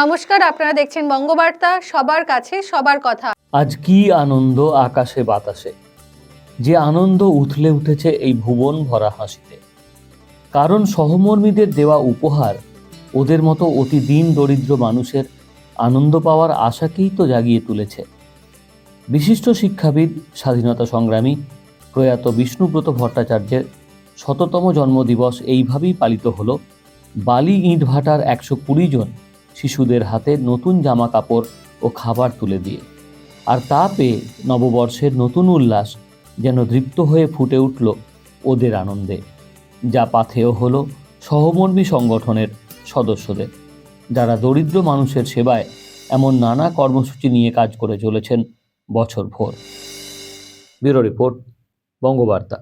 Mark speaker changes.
Speaker 1: নমস্কার, আপনারা দেখছেন বঙ্গবার্তা, সবার কাছে সবার কথা।
Speaker 2: আজ কি আনন্দ আকাশে, বাতাসে? যে আনন্দ উথলে উঠেছে এই ভুবন ভরা হাসিতে। কারণ সহমর্মীদের দেওয়া উপহার, ওদের মতো অতি দিন দরিদ্র মানুষের আনন্দ পাওয়ার আশাকেই তো জাগিয়ে তুলেছে। বিশিষ্ট শিক্ষাবিদ, স্বাধীনতা সংগ্রামী, প্রয়াত বিষ্ণুব্রত ভট্টাচার্যের শততম জন্মদিবস এইভাবেই পালিত হলো। বালি ইটভাটার একশো কুড়ি জন শিশুদের হাতে নতুন জামা কাপড় ও খাবার তুলে দিয়ে। আর তা পেয়ে নববর্ষের নতুন উল্লাস যেন দৃপ্ত হয়ে ফুটে উঠল ওদের আনন্দে, যা পাথেয় হল সহমর্মী সংগঠনের সদস্যদের, যারা দরিদ্র মানুষের সেবায় এমন নানা কর্মসূচি নিয়ে কাজ করে চলেছেন বছর ভোর ব্যুরো রিপোর্ট, বঙ্গবার্তা।